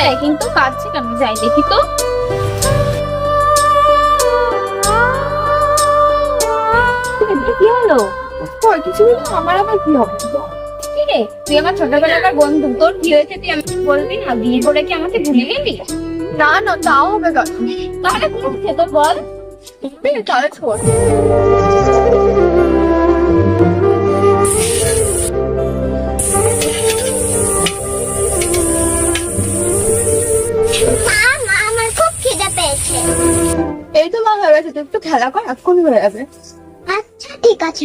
দেয় কিন্তু কাঁদছে কেন? যাই দেখি তো। কি হলো? কিছু আমার আবার কি হবে? কি রে? তুই আমার ছোটবেলাকার বন্ধু। তোর কি হয়েছে তুই আমাকে বলবি না? বিয়ে করে কি আমাকে ভুলে গেলি? না না তাও হবে কেন তাহলে কি হচ্ছে তোর বল? তাহলে ছোট। একটু খেলা কর এখন হয়ে যাবে। আচ্ছা ঠিক আছে।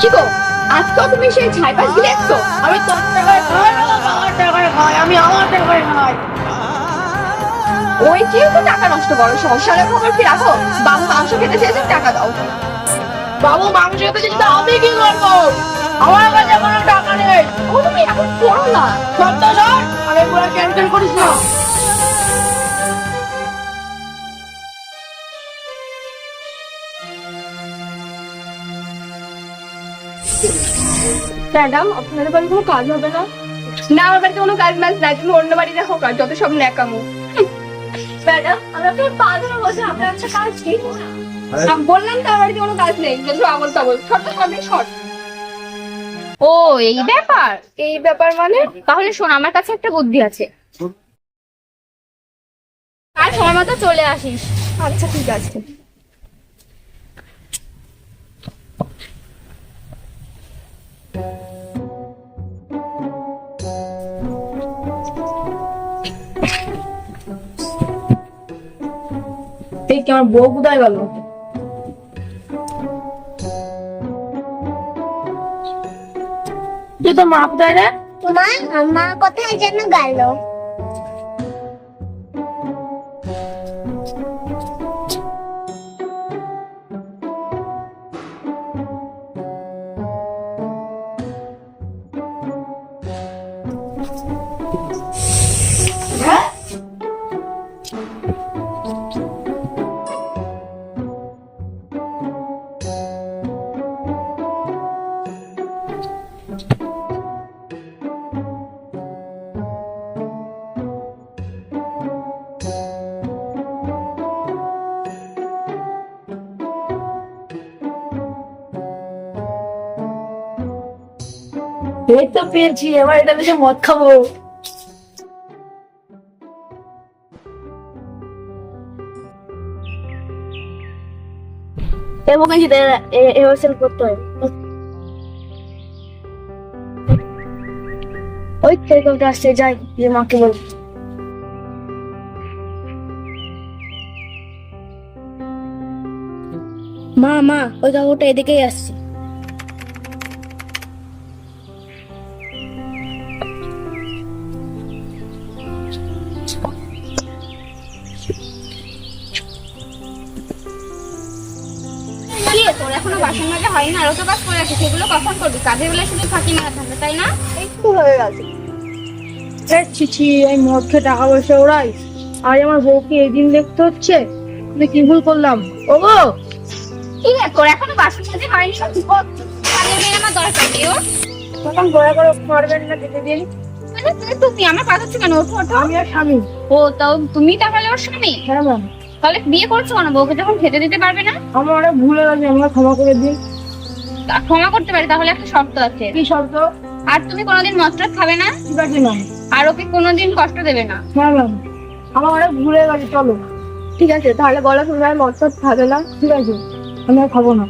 কি গো? আজকেও তুমি সেই ছাইপাশ দিয়ে দেখছ? আমি তোর টাকায় খাই আমার টাকায় আমি আমার টাকায় ওই কেউ তো টাকা নষ্ট করো সংসারের খবর কি রাখো? বাবু মাংস খেতে চেয়েছে, টাকা দাও। বাবু মাংস খেতে চেয়েছে আমি কি করব? আমার কাছে কোনো টাকা নেই। ও তুমি এখন করো না। সর আমি পুরো ক্যান্সেল করিস না। ম্যাডাম আপনাদের বাড়ি কোনো কাজ হবে না? না আমার বাড়িতে কোনো কাজ মাজ নাই তুমি অন্য বাড়ি দেখো কাজ যত সব ন্যাকামো। ম্যাডাম আমি আপনার পা ধরে বলছি আপনার একটা কাজ কি? আমি বললাম তো বাড়িতে কোনো কাজ নেই যত আবল তাবল শর্ত সবই শর্ট ও এই ব্যাপার? এই ব্যাপার মানে? তাহলে শোন আমার কাছে একটা বুদ্ধি আছে। আর সময় মতো চলে আসিস। আচ্ছা ঠিক আছে। এই কি আমার বউ কোথায় গেল? তুই তো মা কোথায় রে মা আমার কোথায় যেন গেল? এই তো পেয়েছি এবার এটা বেশি মদ খাব। এবং করতে হয়। ওই আসছে যাই যে মাকে বল মা মা ওই কাকুটা এদিকেই আসছে। তোর এখনও বাসন মাজা হয়নি আরও তো কাজ করে আছে সেগুলো কখন করবি? কাজের বেলা শুধু ফাঁকি মারা থাকবে তাই না? একটু হয়ে গেছে। ছিছি এই মদ খেয়ে টাকা পয়সা ওরাই আর আমার বউকে এই দেখতে হচ্ছে আমি কি ভুল করলাম? ও গো! কি রে তোর এখনও বাসন মাজা হয়নি? কাজের আমার দরকার নেই ওর তখন দয়া করে না দিন তুমি তুমি আমার পাঠাচ্ছ কেন? ওঠো ওঠো। আমি আর স্বামী। ও তাও তুমি তাহলে ওর স্বামী? হ্যাঁ ম্যাম। তাহলে বিয়ে করছ কেন? বউকে যখন খেতে দিতে পারবে না? আমার অনেক ভুল হয়ে গেছে আমাকে ক্ষমা করে দিন। তা ক্ষমা করতে পারি তাহলে একটা শর্ত আছে। কি শব্দ আর তুমি কোনোদিন মশলা খাবে না? ঠিক আছে ম্যাম আর ওকে কোনোদিন কষ্ট দেবে না। হ্যাঁ ম্যাম আমার অনেক ভুল হয়ে গেছে চলো। ঠিক আছে তাহলে বলো তুমি আর টদ খাবে না? ঠিক আছে আমি আর খাব না।